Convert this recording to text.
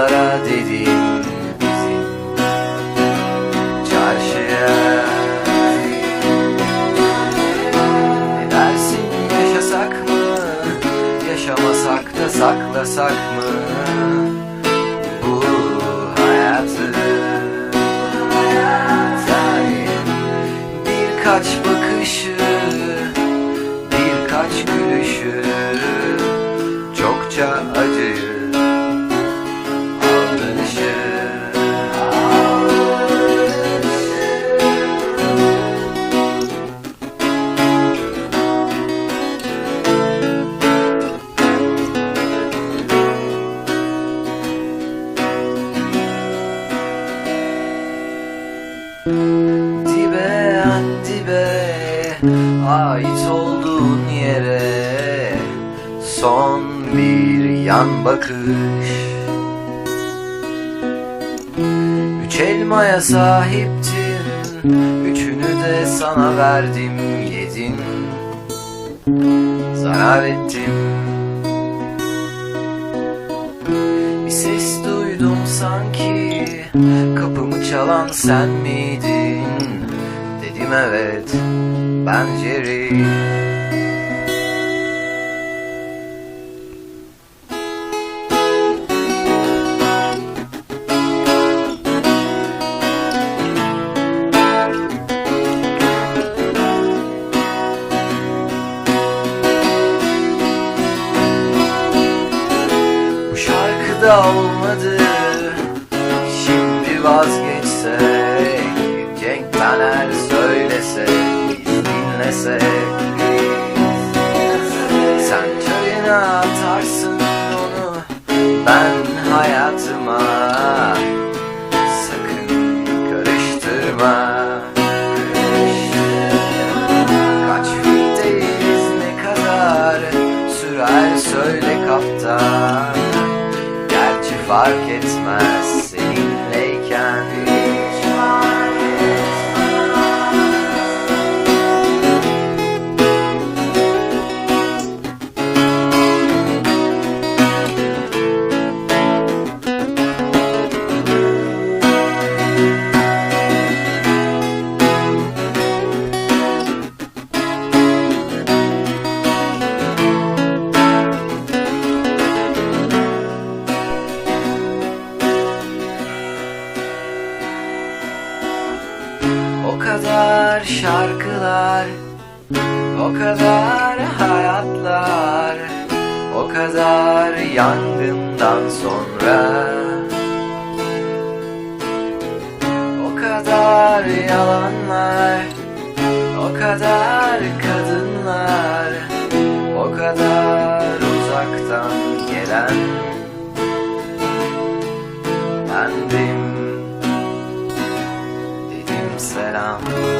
manzara dedim bizim çarşıya. Ne dersin yaşasak mı? Yaşamasak da saklasak mı? Bu hayatı. Birkaç bakışı birkaç gülüşü ait olduğun yere son bir yan bakış. Üç elmaya sahiptin Üçünü de sana verdim yedin. Zarar ettim. Bir ses duydum sanki Kapımı çalan sen miydin Dedim evet ben Jerry. Bu şarkıda olmadı Dinlesek Sen çayına atarsın onu Ben hayatıma. Sakın karıştırma. Kaç fitteyiz ne kadar Sürer söyle kaptan. Gerçi fark etmez O kadar şarkılar O kadar hayatlar O kadar yangından sonra. O kadar yalanlar O kadar kadınlar O kadar that I'm um,